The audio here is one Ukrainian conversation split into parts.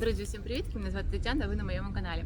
Друзі, всім привіт! Мене звати Тетяна, ви на моєму каналі.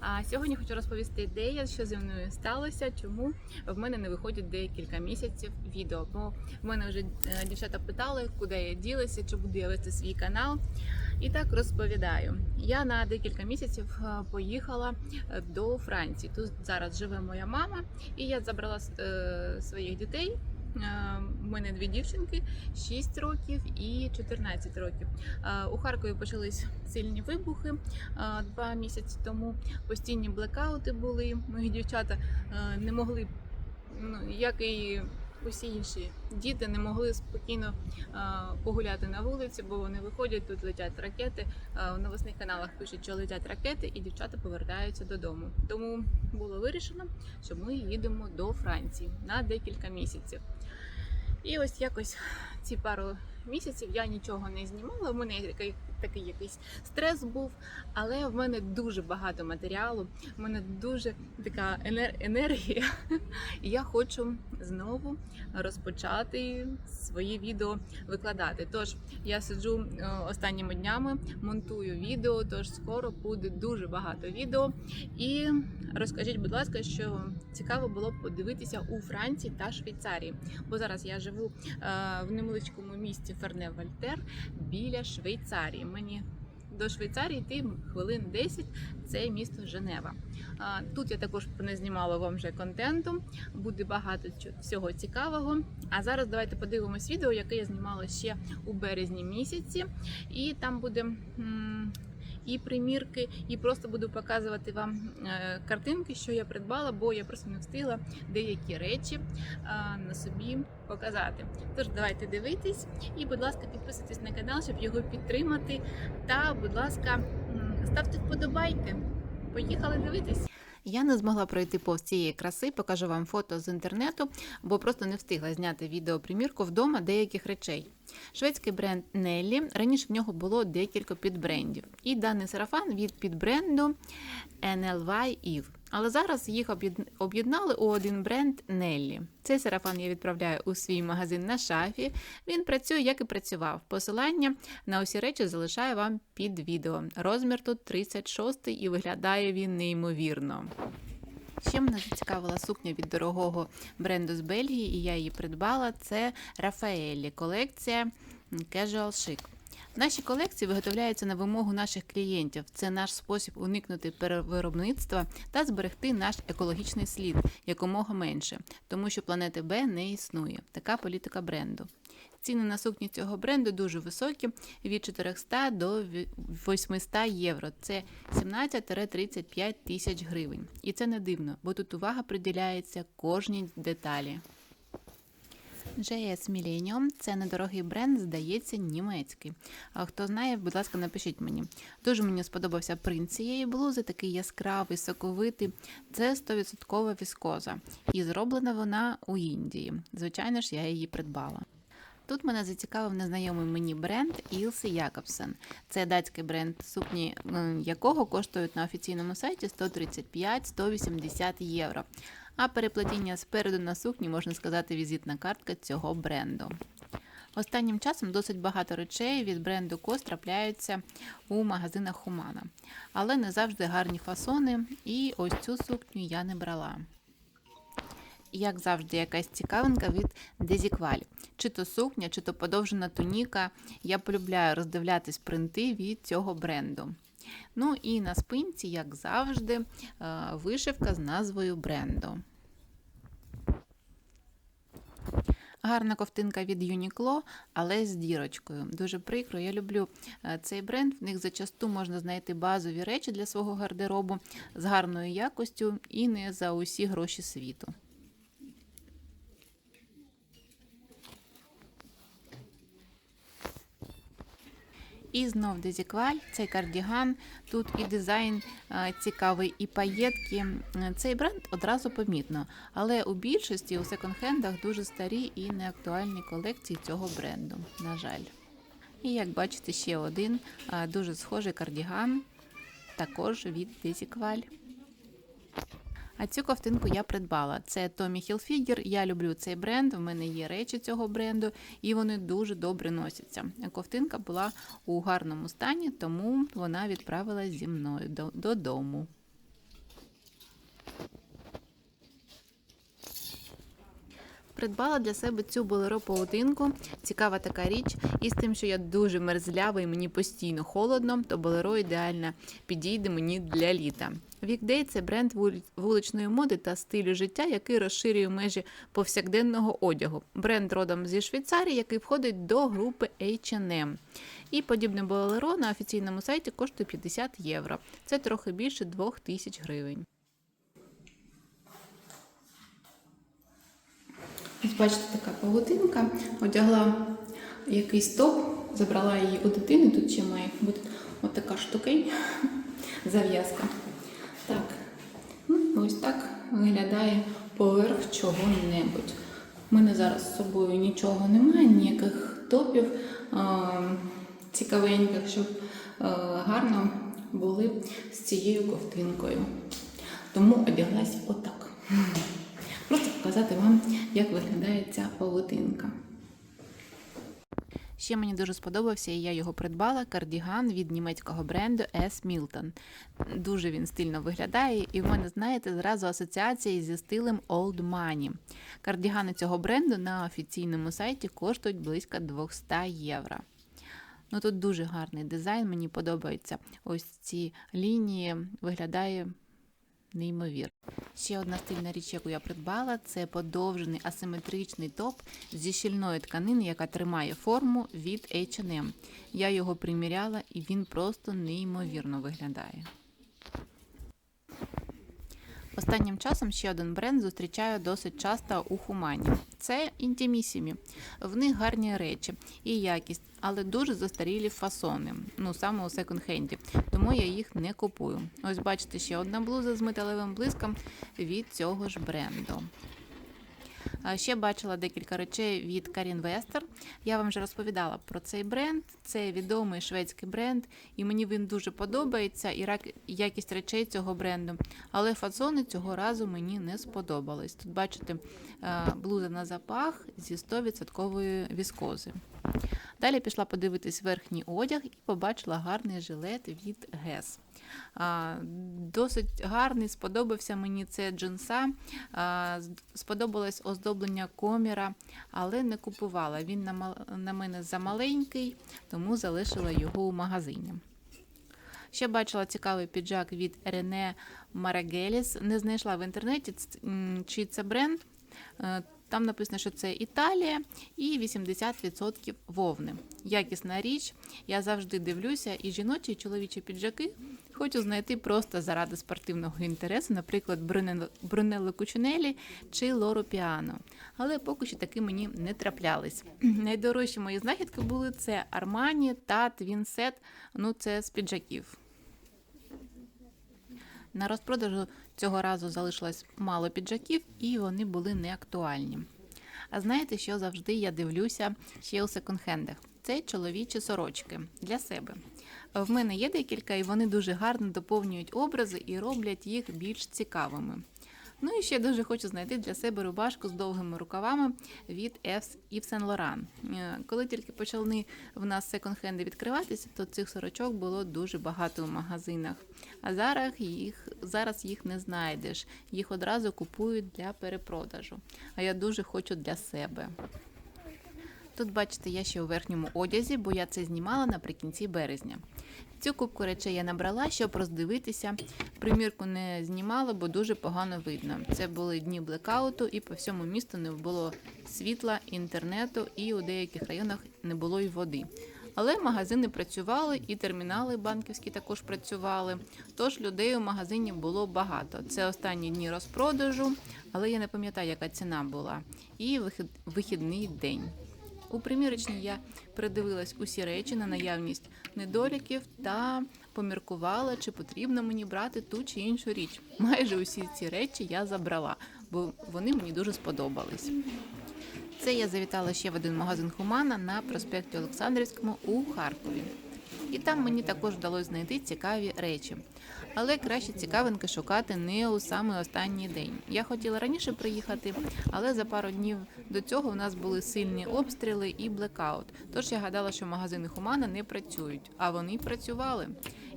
А сьогодні хочу розповісти, де я, що зі мною сталося, чому в мене не виходять декілька місяців відео. Бо в мене вже е, дівчата питали, куди я ділася, чи буду я вести свій канал. І так розповідаю. Я на декілька місяців е, поїхала е, до Франції. Тут зараз живе моя мама, і я забрала своїх дітей. Е, У мене дві дівчинки 6 років і 14 років. Е, У Харкові почались сильні вибухи е, два місяці тому. Постійні блекаути були. Мої дівчата е, не могли, ну як і усі інші діти, не могли спокійно е, погуляти на вулиці, бо вони виходять, тут летять ракети. Е, У новосних каналах пишуть, що летять ракети, і дівчата повертаються додому. Тому було вирішено, що ми їдемо до Франції на декілька місяців. І ось якось ці пару місяців я нічого не знімала. У мене такий, такий якийсь стрес був, але в мене дуже багато матеріалу, в мене дуже така енергія. І я хочу знову розпочати свої відео викладати. Тож я сиджу е, останніми днями, монтую відео, тож скоро буде дуже багато відео. І розкажіть, будь ласка, що цікаво було б подивитися у Франції та Швейцарії. Бо зараз я живу е, в невеличкому місті Ферне-Вальтер біля Швейцарії. Мені до Швейцарії йти хвилин 10 це місто Женева. Тут я також не знімала вам вже контенту, буде багато всього цікавого. А зараз давайте подивимось відео, яке я знімала ще у березні місяці, і там буде. І примірки, і просто буду показувати вам е, картинки, що я придбала, бо я просто не встигла деякі речі е, на собі показати. Тож давайте дивитись, і, будь ласка, підписуйтесь на канал, щоб його підтримати. Та, будь ласка, ставте вподобайки. Поїхали дивитись. Я не змогла пройти повз цієї краси, покажу вам фото з інтернету, бо просто не встигла зняти відеопримірку вдома деяких речей. Шведський бренд Nelly, раніше в нього було декілька підбрендів. І даний сарафан від підбренду NLY Eve. Але зараз їх об'єднали у один бренд Nelly. Цей сарафан я відправляю у свій магазин на шафі. Він працює, як і працював. Посилання на усі речі залишаю вам під відео. Розмір тут 36 і виглядає він неймовірно. Ще мене зацікавила сукня від дорогого бренду з Бельгії, і я її придбала. Це Рафаелі, колекція Casual Chic. Наші колекції виготовляються на вимогу наших клієнтів. Це наш спосіб уникнути перевиробництва та зберегти наш екологічний слід якомога менше, тому що планети Б не існує. Така політика бренду. Ціни на сукні цього бренду дуже високі від 400 до 800 євро. Це 17-35 тисяч гривень. І це не дивно, бо тут увага приділяється кожній деталі. JS Millennium – це недорогий бренд, здається, німецький. А хто знає, будь ласка, напишіть мені. Дуже мені сподобався принт цієї блузи, такий яскравий, соковитий. Це 100% віскоза. І зроблена вона у Індії. Звичайно ж, я її придбала. Тут мене зацікавив незнайомий мені бренд Ілси Якобсен. Це датський бренд, сукні якого коштують на офіційному сайті 135-180 євро. А переплетіння спереду на сукні, можна сказати, візитна картка цього бренду. Останнім часом досить багато речей від бренду Кос трапляються у магазинах Хумана. Але не завжди гарні фасони, і ось цю сукню я не брала. Як завжди, якась цікавинка від Дезікваль. Чи то сукня, чи то подовжена туніка. Я полюбляю роздивлятись принти від цього бренду. Ну і на спинці, як завжди, е, вишивка з назвою бренду. Гарна ковтинка від Uniqlo, але з дірочкою. Дуже прикро. Я люблю е, цей бренд. В них зачасту можна знайти базові речі для свого гардеробу з гарною якостю і не за усі гроші світу. І знов дезікваль, цей кардіган. Тут і дизайн е, цікавий, і паєтки. Е, Цей бренд одразу помітно. Але у більшості у секонд-хендах дуже старі і неактуальні колекції цього бренду, на жаль. І як бачите, ще один е, дуже схожий кардіган, також від дезікваль. А цю ковтинку я придбала. Це Tommy Hilfiger. Я люблю цей бренд. В мене є речі цього бренду, і вони дуже добре носяться. Ковтинка була у гарному стані, тому вона відправилась зі мною до- додому. Придбала для себе цю болеро паутинку. Цікава така річ. І з тим, що я дуже мерзлява і мені постійно холодно, то болеро ідеально підійде мені для літа. Вікдей це бренд вуличної моди та стилю життя, який розширює межі повсякденного одягу. Бренд родом зі Швейцарії, який входить до групи H&M. І подібне болеро на офіційному сайті коштує 50 євро. Це трохи більше 2000 гривень. Ось бачите, така павутинка. Одягла якийсь топ, забрала її у дитини. Тут ще має бути от така штукень, зав'язка. Так, ну, ось так виглядає поверх чого-небудь. У мене зараз з собою нічого немає, ніяких топів цікавеньких, щоб гарно були з цією ковтинкою. Тому одяглась отак. Показати вам, як виглядає ця павутинка. Ще мені дуже сподобався, і я його придбала кардіган від німецького бренду S. Milton. Дуже він стильно виглядає, і в мене, знаєте, зразу асоціація зі стилем Old Money. Кардігани цього бренду на офіційному сайті коштують близько 200 євро. Ну тут дуже гарний дизайн, мені подобається. Ось ці лінії виглядає неймовірно. Ще одна стильна річ, яку я придбала, це подовжений асиметричний топ зі щільної тканини, яка тримає форму від H&M. Я його приміряла і він просто неймовірно виглядає. Останнім часом ще один бренд зустрічаю досить часто у Хумані. Це інтімісімі. В них гарні речі і якість, але дуже застарілі фасони. Ну саме у секонд-хенді, тому я їх не купую. Ось бачите, ще одна блуза з металевим блиском від цього ж бренду. Ще бачила декілька речей від Карін Вестер. Я вам вже розповідала про цей бренд. Це відомий шведський бренд, і мені він дуже подобається і якість речей цього бренду. Але фасони цього разу мені не сподобались. Тут бачите е, блуза на запах зі 100% віскози. Далі пішла подивитись верхній одяг і побачила гарний жилет від Гес. Досить гарний, сподобався мені це джинса. Сподобалось оздоблення коміра, але не купувала. Він на, мене замаленький, тому залишила його у магазині. Ще бачила цікавий піджак від Рене Марагеліс. Не знайшла в інтернеті, чи це бренд. Там написано, що це Італія і 80% вовни. Якісна річ. Я завжди дивлюся і жіночі, і чоловічі піджаки. Хочу знайти просто заради спортивного інтересу, наприклад, Брунелло- Кучинелі чи Лоро Піано. Але поки що таки мені не траплялись. Найдорожчі мої знахідки були це Армані та Твінсет. Ну це з піджаків. На розпродажу цього разу залишилось мало піджаків, і вони були неактуальні. А знаєте, що завжди я дивлюся ще у секонд-хендах? Це чоловічі сорочки для себе. В мене є декілька, і вони дуже гарно доповнюють образи і роблять їх більш цікавими. Ну і ще дуже хочу знайти для себе рубашку з довгими рукавами від Yves Saint Laurent. Е, Коли тільки почали в нас секонд-хенди відкриватися, то цих сорочок було дуже багато в магазинах. А зараз їх, зараз їх не знайдеш. Їх одразу купують для перепродажу. А я дуже хочу для себе. Тут, бачите, я ще у верхньому одязі, бо я це знімала наприкінці березня. Цю кубку речей я набрала, щоб роздивитися. Примірку не знімала, бо дуже погано видно. Це були дні блекауту, і по всьому місту не було світла, інтернету, і у деяких районах не було й води. Але магазини працювали, і термінали банківські також працювали. Тож людей у магазині було багато. Це останні дні розпродажу, але я не пам'ятаю, яка ціна була. І вихід- вихідний день. У примірочній я передивилась усі речі на наявність недоліків та поміркувала, чи потрібно мені брати ту чи іншу річ. Майже усі ці речі я забрала, бо вони мені дуже сподобались. Це я завітала ще в один магазин Хумана на проспекті Олександрівському у Харкові. І там мені також вдалося знайти цікаві речі. Але краще цікавинки шукати не у самий останній день. Я хотіла раніше приїхати, але за пару днів до цього у нас були сильні обстріли і блекаут. Тож я гадала, що магазини Хумана не працюють, а вони працювали.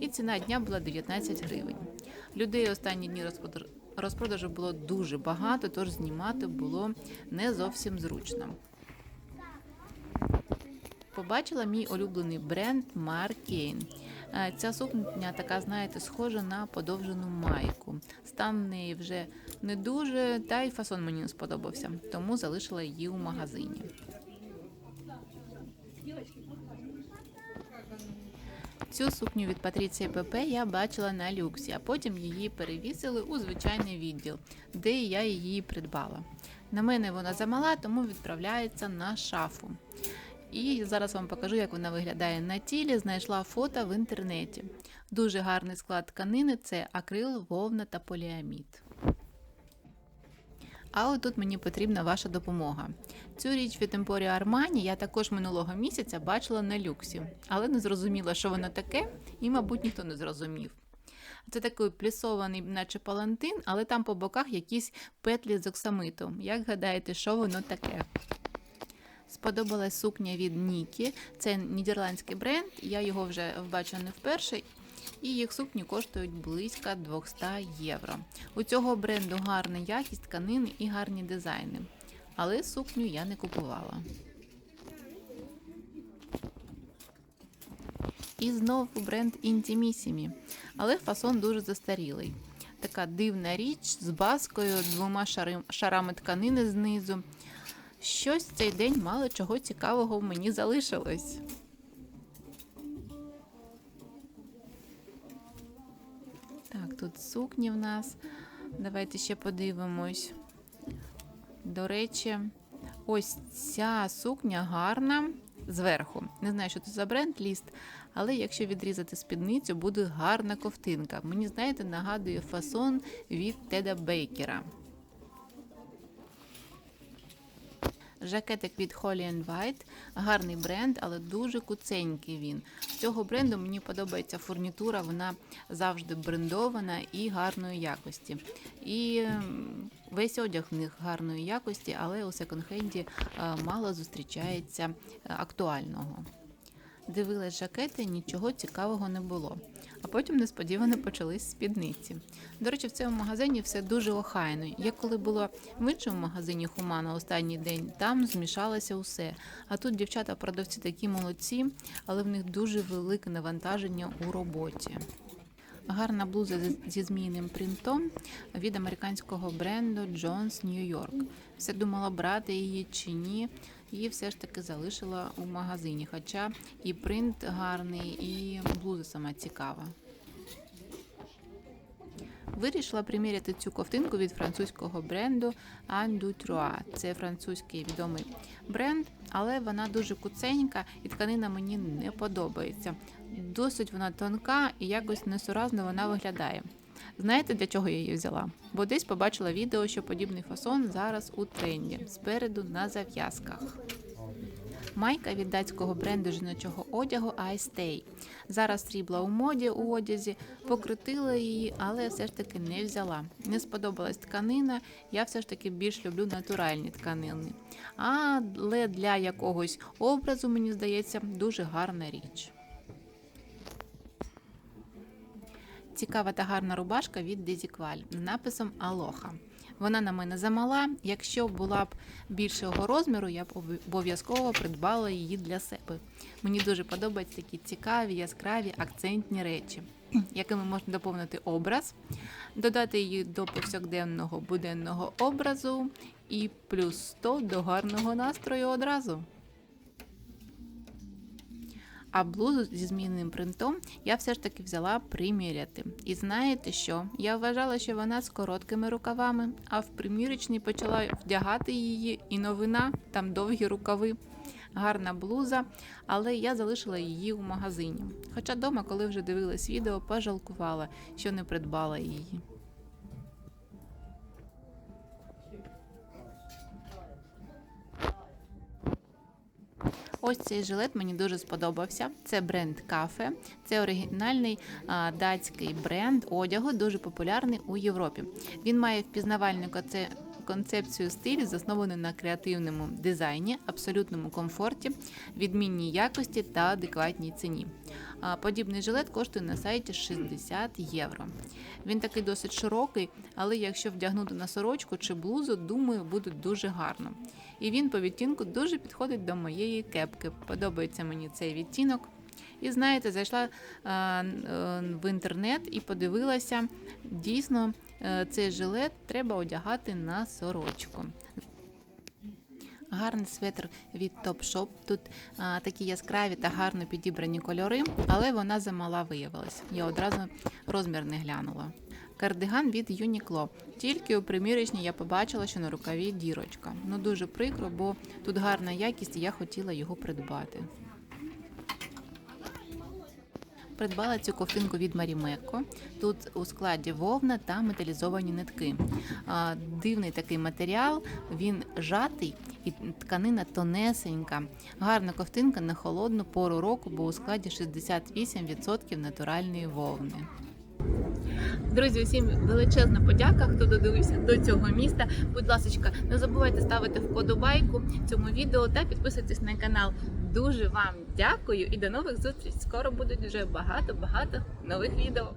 І ціна дня була 19 гривень. Людей останні дні розпродаж- розпродажу було дуже багато, тож знімати було не зовсім зручно. Побачила мій улюблений бренд. Е, Ця сукня така, знаєте, схожа на подовжену майку. Стан неї вже не дуже, та й фасон мені не сподобався, тому залишила її у магазині. Цю сукню від Патріції ПП я бачила на люксі, а потім її перевісили у звичайний відділ, де я її придбала. На мене вона замала, тому відправляється на шафу. І зараз вам покажу, як вона виглядає на тілі. Знайшла фото в інтернеті. Дуже гарний склад тканини це акрил, вовна та поліамід. А отут мені потрібна ваша допомога. Цю річ від Emporio Armani я також минулого місяця бачила на люксі, але не зрозуміла, що воно таке, і, мабуть, ніхто не зрозумів. Це такий плісований, наче палантин, але там по боках якісь петлі з оксамиту. Як гадаєте, що воно таке? Сподобалась сукня від Нікі. Це нідерландський бренд. Я його вже бачу не вперше. І їх сукні коштують близько 200 євро. У цього бренду гарна якість тканини і гарні дизайни. Але сукню я не купувала. І знову бренд Intimissimi. Але фасон дуже застарілий. Така дивна річ з баскою, двома шарами тканини знизу. Щось цей день мало чого цікавого мені залишилось. Так, тут сукні в нас. Давайте ще подивимось. До речі, ось ця сукня гарна зверху. Не знаю, що це за бренд ліст, але якщо відрізати спідницю, буде гарна ковтинка. Мені, знаєте, нагадує фасон від Теда Бейкера. Жакетик від Holly White, гарний бренд, але дуже куценький він. Цього бренду мені подобається фурнітура, вона завжди брендована і гарної якості. І весь одяг в них гарної якості, але у секонд-хенді е, мало зустрічається е, актуального. Дивилась жакети, нічого цікавого не було. А потім несподівано почались спідниці. До речі, в цьому магазині все дуже охайно. Я коли була в іншому магазині Хумана останній день, там змішалося усе. А тут дівчата-продавці такі молодці, але в них дуже велике навантаження у роботі. Гарна блуза зі- змійним принтом від американського бренду Jones New York. Все думала брати її чи ні. Її все ж таки залишила у магазині. Хоча і принт гарний, і блуза сама цікава. Вирішила приміряти цю ковтинку від французького бренду Trois. Це французький відомий бренд, але вона дуже куценька і тканина мені не подобається. Досить вона тонка і якось несуразно вона виглядає. Знаєте, для чого я її взяла? Бо десь побачила відео, що подібний фасон зараз у тренді спереду на зав'язках. Майка від датського бренду жіночого одягу I Stay. Зараз срібла у моді у одязі, покритила її, але все ж таки не взяла. Не сподобалась тканина. Я все ж таки більш люблю натуральні тканини. Але для якогось образу, мені здається, дуже гарна річ. Цікава та гарна рубашка від Дезікваль з написом Алоха. Вона на мене замала. Якщо була б більшого розміру, я б обов'язково придбала її для себе. Мені дуже подобаються такі цікаві, яскраві, акцентні речі, якими можна доповнити образ, додати її до повсякденного буденного образу і плюс 100 до гарного настрою одразу. А блузу зі змінним принтом я все ж таки взяла приміряти. І знаєте що? Я вважала, що вона з короткими рукавами, а в примірочній почала вдягати її, і новина там довгі рукави. Гарна блуза, але я залишила її у магазині. Хоча дома, коли вже дивилась відео, пожалкувала, що не придбала її. Ось цей жилет мені дуже сподобався. Це бренд Кафе. Це оригінальний а, датський бренд одягу, дуже популярний у Європі. Він має впізнавальну концепцію стилю, засновану на креативному дизайні, абсолютному комфорті, відмінній якості та адекватній ціні. А, Подібний жилет коштує на сайті 60 євро. Він такий досить широкий, але якщо вдягнути на сорочку чи блузу, думаю, буде дуже гарно. І він по відтінку дуже підходить до моєї кепки. Подобається мені цей відтінок. І знаєте, зайшла е, е, в інтернет і подивилася, дійсно е, цей жилет треба одягати на сорочку. Гарний светр від Topshop. Тут а, такі яскраві та гарно підібрані кольори, але вона замала виявилась. Я одразу розмір не глянула. Кардиган від Uniqlo. Тільки у примірочній я побачила, що на рукаві дірочка. Ну дуже прикро, бо тут гарна якість, і я хотіла його придбати. Придбала цю ковтинку від Марімекко. Тут у складі вовна та металізовані нитки. Дивний такий матеріал, він жатий і тканина тонесенька. Гарна ковтинка на холодну пору року, бо у складі 68% натуральної вовни. Друзі, усім величезна подяка, хто додивився до цього міста. Будь ласка, не забувайте ставити вподобайку цьому відео та підписуйтесь на канал. Дуже вам дякую і до нових зустрічей. Скоро будуть вже багато-багато нових відео.